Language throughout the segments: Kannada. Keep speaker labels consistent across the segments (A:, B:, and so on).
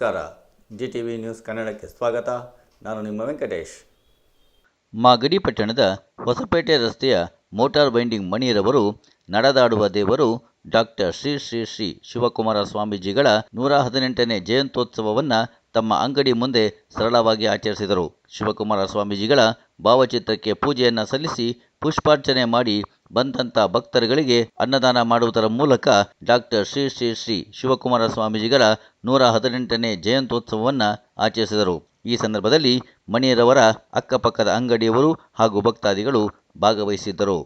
A: ನಮಸ್ಕಾರ. ಜಿ ಟಿ ವಿ ನ್ಯೂಸ್ ಕನ್ನಡಕ್ಕೆ ಸ್ವಾಗತ. ನಾನು ನಿಮ್ಮ ವೆಂಕಟೇಶ್.
B: ಮಾಗಡಿ ಪಟ್ಟಣದ ಹೊಸಪೇಟೆ ರಸ್ತೆಯ ಮೋಟಾರ್ ಬೈಂಡಿಂಗ್ ಮಣಿಯರವರು, ನಡೆದಾಡುವ ದೇವರು ಡಾಕ್ಟರ್ ಶ್ರೀ ಶ್ರೀ ಶ್ರೀ ಶಿವಕುಮಾರ ಸ್ವಾಮೀಜಿಗಳ ನೂರ ಹದಿನೆಂಟನೇ ಜಯಂತ್ಯೋತ್ಸವವನ್ನು ತಮ್ಮ ಅಂಗಡಿ ಮುಂದೆ ಸರಳವಾಗಿ ಆಚರಿಸಿದರು. ಶಿವಕುಮಾರ ಸ್ವಾಮೀಜಿಗಳ ಭಾವಚಿತ್ರಕ್ಕೆ ಪೂಜೆಯನ್ನು ಸಲ್ಲಿಸಿ ಪುಷ್ಪಾರ್ಚನೆ ಮಾಡಿ ಬಂದಂಥ ಭಕ್ತರುಗಳಿಗೆ ಅನ್ನದಾನ ಮಾಡುವುದರ ಮೂಲಕ ಡಾಕ್ಟರ್ ಶ್ರೀ ಶ್ರೀ ಶ್ರೀ ಶಿವಕುಮಾರ ಸ್ವಾಮೀಜಿಗಳ ನೂರ ಹದಿನೆಂಟನೇ ಜಯಂತ್ಯೋತ್ಸವವನ್ನು ಆಚರಿಸಿದರು. ಈ ಸಂದರ್ಭದಲ್ಲಿ ಮಣಿಯರವರ ಅಕ್ಕಪಕ್ಕದ ಅಂಗಡಿಯವರು ಹಾಗೂ ಭಕ್ತಾದಿಗಳು ಭಾಗವಹಿಸಿದ್ದರು.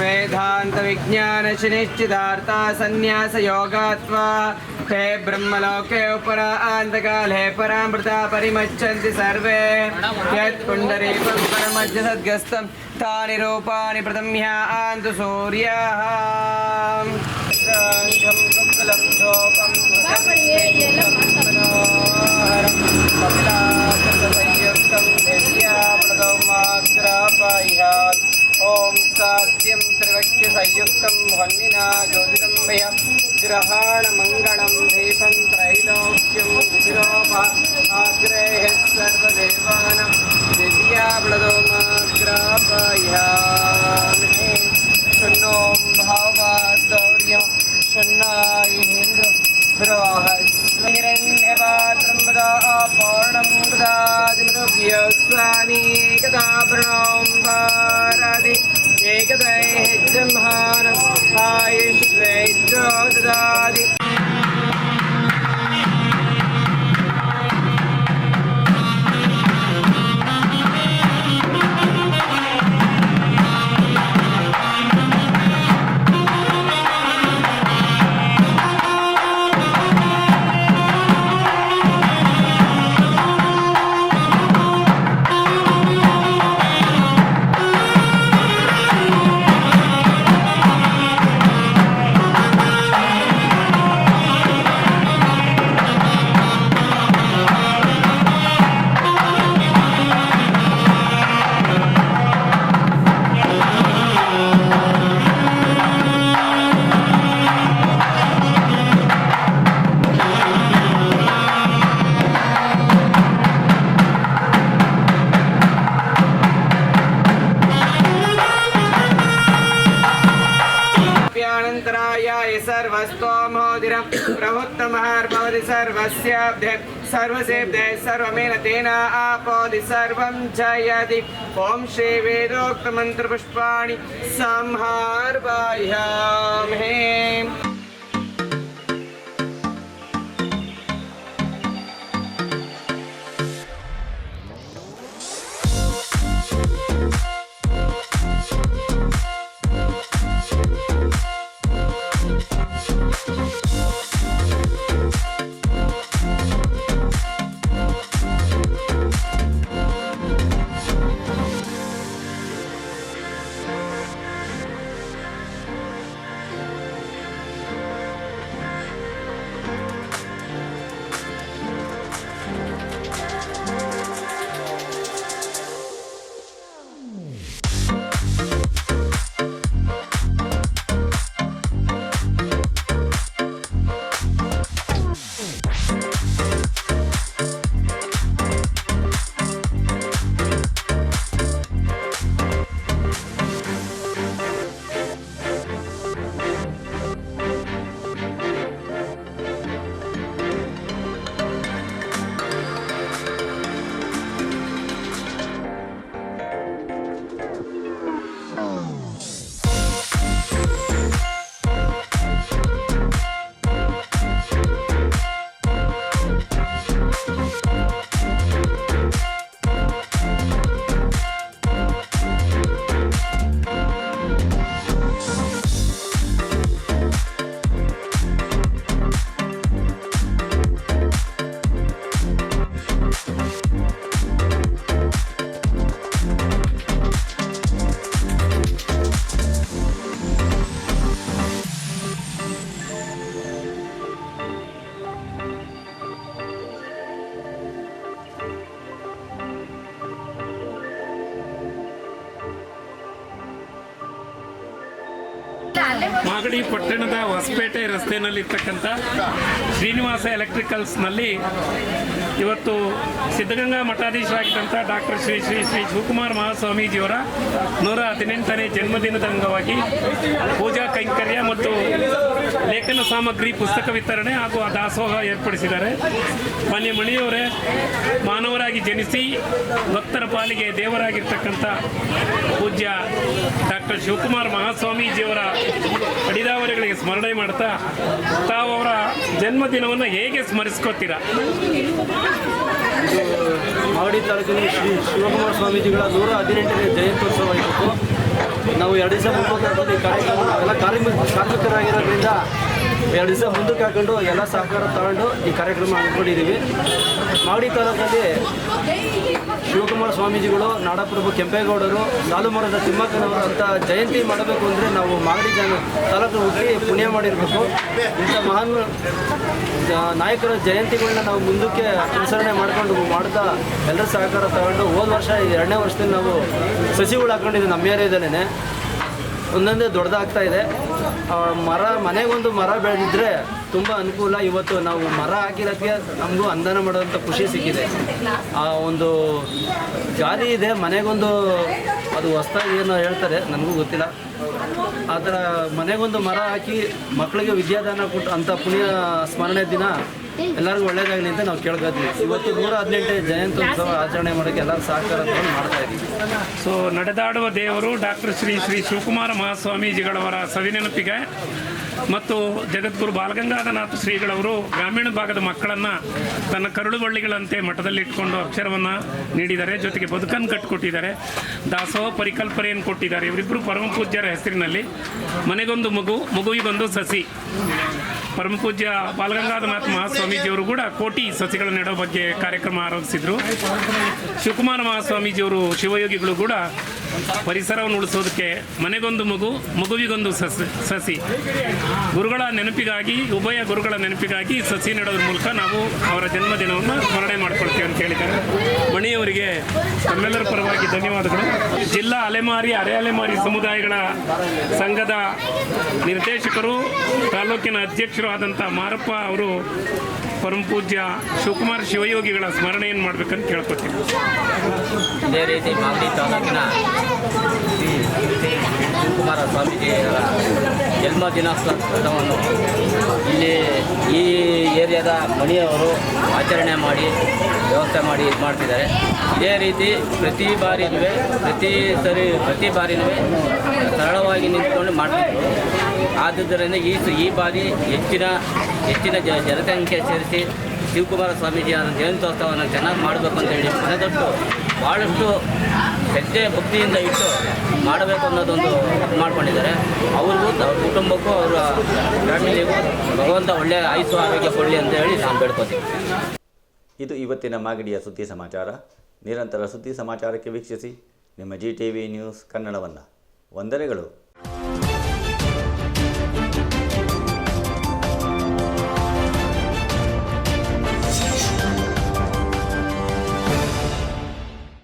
C: यादवेदत्यागेनैके अमृतत्वमानशो परेण धातुं निहितं गुहाय विभ्राजभेदित्यतयो दिशन्ते वेदान्तविज्ञानशनिश्चितार्था सन्न्यासयोगात्वा हे ब्रह्मलोके उपरान्तकाले परामृता परिमच्छन्ति सर्वे यत्पुण्डरीकं परमज्ज सद्गस्तं तानि रूपाणि प्रथम्यान्तु सूर्यः शङ्खं कुकुलं धूपं ग्रहाणमङ्गलं दीपं त्रैलोक्यं विधिरोप आग्रेः सर्वदेवानां दिव्याप्लदोमाग्रापह्यामि शन्नों भावादौर्यं शन्नायेन्द्र बृहस्महिरण्यपात्रं वदा पूर्णं ददादिमृतव्यस्वानीकदा प्रणों वारादि एकदैजम्हानम् आयुष्वैद्यो Jagdadi प्रभुत्तमहर्भवति सर्वस्याब्धे सर्वसेब्धे सर्वमेन तेन आपोदि सर्वं जयति श्रीवेदोक्तमन्त्रपुष्पाणि संहार्वाह्यामहे
D: ಮಾಗಡಿ ಪಟ್ಟಣದ ಹೊಸಪೇಟೆ ರಸ್ತೆಯಲ್ಲಿರ್ತಕ್ಕಂಥ ಶ್ರೀನಿವಾಸ ಎಲೆಕ್ಟ್ರಿಕಲ್ಸ್ನಲ್ಲಿ ಇವತ್ತು ಸಿದ್ಧಗಂಗಾ ಮಠಾಧೀಶರಾಗಿದ್ದಂಥ ಡಾಕ್ಟರ್ ಶ್ರೀ ಶ್ರೀ ಶ್ರೀ ಶಿವಕುಮಾರ್ ಮಹಾಸ್ವಾಮೀಜಿಯವರ ನೂರ ಹದಿನೆಂಟನೇ ಜನ್ಮದಿನದ ಅಂಗವಾಗಿ ಪೂಜಾ ಕೈಂಕರ್ಯ ಮತ್ತು ಲೇಖನ ಸಾಮಗ್ರಿ, ಪುಸ್ತಕ ವಿತರಣೆ ಹಾಗೂ ದಾಸೋಹ ಏರ್ಪಡಿಸಿದ್ದಾರೆ. ಮಾನ್ಯ ಮಣಿಯವರೇ, ಮಾನವರಾಗಿ ಜನಿಸಿ ಭಕ್ತರ ಪಾಲಿಗೆ ದೇವರಾಗಿರ್ತಕ್ಕಂಥ ಪೂಜ್ಯ ಡಾಕ್ಟರ್ ಶಿವಕುಮಾರ್ ಮಹಾಸ್ವಾಮೀಜಿಯವರ ಅಡಿದಾವರಿಗಳಿಗೆ ಸ್ಮರಣೆ ಮಾಡ್ತಾ, ತಾವು ಅವರ ಜನ್ಮದಿನವನ್ನು ಹೇಗೆ ಸ್ಮರಿಸ್ಕೋತೀರಾ?
E: ಮಾಗಡಿ ತಾಲೂಕಿನ ಶ್ರೀ ಶಿವಕುಮಾರ ಸ್ವಾಮೀಜಿಗಳ ನೂರ ಹದಿನೆಂಟನೇ ಜಯಂತ್ಯೋತ್ಸವ ಇತ್ತು ನಾವು ಎರಡು ದಿವಸ ಮುಂದೆ ಕಾರ್ಯಕ್ರಮ. ಎಲ್ಲ ಕಾರ್ಮಿಕ ಕಾರ್ಮಿಕರಾಗಿರೋದ್ರಿಂದ ಎರಡು ದಿವಸ ಮುಂದಕ್ಕೆ ಹಾಕೊಂಡು ಎಲ್ಲ ಸಹಕಾರ ತಗೊಂಡು ಈ ಕಾರ್ಯಕ್ರಮ ಹಮ್ಮಿಕೊಂಡಿದ್ದೀವಿ. ಮಾಗಡಿ ತಾಲೂಕಲ್ಲಿ ಶಿವಕುಮಾರ ಸ್ವಾಮೀಜಿಗಳು, ನಾಡಪ್ರಭು ಕೆಂಪೇಗೌಡರು, ಸಾಲುಮರದ ತಿಮ್ಮಕ್ಕನವರು ಅಂತ ಜಯಂತಿ ಮಾಡಬೇಕು ಅಂದರೆ ನಾವು ಮಾಗಡಿ ಜನ ತಾಲೂಕು ಹುಟ್ಟಿ ಪುಣ್ಯ ಮಾಡಿರಬೇಕು. ಇಂಥ ಮಹಾನ್ ನಾಯಕರ ಜಯಂತಿಗಳನ್ನ ನಾವು ಮುಂದಕ್ಕೆ ಅನುಸರಣೆ ಮಾಡ್ಕೊಂಡು ಮಾಡ್ತಾ ಎಲ್ಲರ ಸಹಕಾರ ತಗೊಂಡು ಹೋದ ವರ್ಷ ಎರಡನೇ ವರ್ಷದಲ್ಲಿ ನಾವು ಸಸಿಗಳು ಹಾಕೊಂಡಿದ್ದೀವಿ ನಮ್ಮ ಏರಿಯಾದಲ್ಲೇ ಒಂದೊಂದೇ ದೊಡ್ಡದಾಗ್ತಾ ಇದೆ. ಮರ, ಮನೆಗೊಂದು ಮರ ಬೆಳೆದಿದ್ರೆ ತುಂಬ ಅನುಕೂಲ. ಇವತ್ತು ನಾವು ಮರ ಹಾಕಿರೋದಕ್ಕೆ ನಮಗೂ ಅಂದಾನ ಮಾಡೋಂಥ ಖುಷಿ ಸಿಕ್ಕಿದೆ. ಆ ಒಂದು ಗಾಳಿ ಇದೆ, ಮನೆಗೊಂದು ಅದು ಹೊಸ್ದಾಗಿ ಏನೋ ಹೇಳ್ತಾರೆ, ನನಗೂ ಗೊತ್ತಿಲ್ಲ. ಆ ಥರ ಮನೆಗೊಂದು ಮರ ಹಾಕಿ ಮಕ್ಕಳಿಗೆ ವಿದ್ಯಾದಾನ ಕೊಟ್ಟು ಅಂಥ ಪುಣ್ಯ ಸ್ಮರಣೆ ದಿನ ಎಲ್ಲರಿಗೂ ಒಳ್ಳೇದಾಗಲಿ ಅಂತ ನಾವು ಕೇಳ್ಕೊತೀವಿ ಇವತ್ತು ನೂರ ಹದಿನೆಂಟನೇ ಜಯಂತ್ಯುತ್ಸವ ಆಚರಣೆ ಮಾಡೋಕ್ಕೆ ಎಲ್ಲರೂ ಸಹಕಾರ ಮಾಡ್ತಾ ಇದ್ದೀವಿ
D: ಸೊ, ನಡೆದಾಡುವ ದೇವರು ಡಾಕ್ಟರ್ ಶ್ರೀ ಶ್ರೀ ಶಿವಕುಮಾರ ಮಹಾಸ್ವಾಮೀಜಿಗಳವರ ಸವಿನೆನಪಿಗೆ ಮತ್ತು ಜಗದ್ಗುರು ಬಾಲಗಂಗಾಧನಾಥ ಶ್ರೀಗಳವರು ಗ್ರಾಮೀಣ ಭಾಗದ ಮಕ್ಕಳನ್ನು ತನ್ನ ಕರುಳು ಬಳ್ಳಿಗಳಂತೆ ಮಠದಲ್ಲಿ ಇಟ್ಕೊಂಡು ಅಕ್ಷರವನ್ನು ನೀಡಿದ್ದಾರೆ. ಜೊತೆಗೆ ಬದುಕನ್ನು ಕಟ್ಟಿಕೊಟ್ಟಿದ್ದಾರೆ. ದಾಸೋಹ ಪರಿಕಲ್ಪನೆಯನ್ನು ಕೊಟ್ಟಿದ್ದಾರೆ. ಇವರಿಬ್ಬರು ಪರಮ ಪೂಜ್ಯರ ಹೆಸರಿನಲ್ಲಿ ಮನೆಗೊಂದು ಮಗು, ಮಗುವಿಗೊಂದು ಸಸಿ. ಪರಮ ಪೂಜ್ಯ ಬಾಲಗಂಗಾಧನಾಥ ಮಹಾಸ್ವಾಮೀಜಿಯವರು ಕೂಡ ಕೋಟಿ ಸಸಿಗಳನ್ನು ನೆಡೋ ಬಗ್ಗೆ ಕಾರ್ಯಕ್ರಮ ಆರಂಭಿಸಿದ್ರು. ಶಿವಕುಮಾರ ಮಹಾಸ್ವಾಮೀಜಿಯವರು ಶಿವಯೋಗಿಗಳು ಕೂಡ ಪರಿಸರವನ್ನು ಉಳಿಸೋದಕ್ಕೆ ಮನೆಗೊಂದು ಮಗು, ಮಗುವಿಗೊಂದು ಸಸಿ ಸಸಿ. ಗುರುಗಳ ನೆನಪಿಗಾಗಿ, ಉಭಯ ಗುರುಗಳ ನೆನಪಿಗಾಗಿ ಸಸಿ ನೆಡೋದ್ರ ಮೂಲಕ ನಾವು ಅವರ ಜನ್ಮದಿನವನ್ನು ಸ್ಮರಣೆ ಮಾಡ್ಕೊಳ್ತೀವಿ ಅಂತ ಹೇಳಿದ್ದಾರೆ. ಮಣಿಯವರಿಗೆ ತಮ್ಮೆಲ್ಲರ ಪರವಾಗಿ ಧನ್ಯವಾದಗಳು. ಜಿಲ್ಲಾ ಅಲೆಮಾರಿ, ಅರೆ ಅಲೆಮಾರಿ ಸಮುದಾಯಗಳ ಸಂಘದ ನಿರ್ದೇಶಕರು, ತಾಲೂಕಿನ ಅಧ್ಯಕ್ಷರು ಆದಂಥ ಮಾರಪ್ಪ ಅವರು ಪರಮ ಪೂಜ್ಯ ಶಿವಕುಮಾರ್ ಶಿವಯೋಗಿಗಳ ಸ್ಮರಣೆಯನ್ನು ಮಾಡಬೇಕಂತ ಕೇಳ್ಕೊತೀನಿ
F: ಇದೇ ರೀತಿ ಮಾಗಡಿ ತಾಲೂಕಿನ ಶಿವಕುಮಾರ ಜನ್ಮ ದಿನೋತ್ಸವವನ್ನು ಇಲ್ಲಿ ಈ ಏರಿಯಾದ ಮಣಿಯವರು ಆಚರಣೆ ಮಾಡಿ, ವ್ಯವಸ್ಥೆ ಮಾಡಿ ಇದು ಮಾಡ್ತಿದ್ದಾರೆ. ಇದೇ ರೀತಿ ಪ್ರತಿ ಬಾರಿನೂ, ಪ್ರತಿ ಸರಿ, ಪ್ರತಿ ಬಾರಿನೂ ಸರಳವಾಗಿ ನಿಂತ್ಕೊಂಡು ಮಾಡ್ತಿದ್ರು. ಆದ್ದರಿಂದ ಈ ಈ ಬಾರಿ ಹೆಚ್ಚಿನ ಹೆಚ್ಚಿನ ಜನಸಂಖ್ಯೆ ಸೇರಿಸಿ ಶಿವಕುಮಾರ ಸ್ವಾಮೀಜಿ ಅವರ ಜಯಂತ್ಯೋತ್ಸವವನ್ನು ಚೆನ್ನಾಗಿ ಮಾಡಬೇಕು ಅಂತ ಹೇಳಿ ಮನದಟ್ಟು ಭಾಳಷ್ಟು ಶ್ರದ್ಧೆ ಭಕ್ತಿಯಿಂದ ಇಟ್ಟು ಮಾಡಬೇಕು ಅನ್ನೋದೊಂದು ಮಾಡ್ಕೊಂಡಿದ್ದಾರೆ. ಅವ್ರಿಗೂ ಅವ್ರ ಕುಟುಂಬಕ್ಕೂ, ಅವರ ಫ್ಯಾಮಿಲಿಗೂ ಭಗವಂತ ಒಳ್ಳೆಯ ಆಯುಸ್ಸು, ಆರೋಗ್ಯ ಕೊಡಲಿ ಅಂತ ಹೇಳಿ ನಾನು ಬೇಡ್ಕೋತೀನಿ.
A: ಇದು ಇವತ್ತಿನ ಮಾಗಡಿಯ ಸುದ್ದಿ ಸಮಾಚಾರ. ನಿರಂತರ ಸುದ್ದಿ ಸಮಾಚಾರಕ್ಕೆ ವೀಕ್ಷಿಸಿ. ನಿಮ್ಮ ಜಿ ಟಿ ವಿ ನ್ಯೂಸ್ ಕನ್ನಡವನ್ನು. ವಂದನೆಗಳು.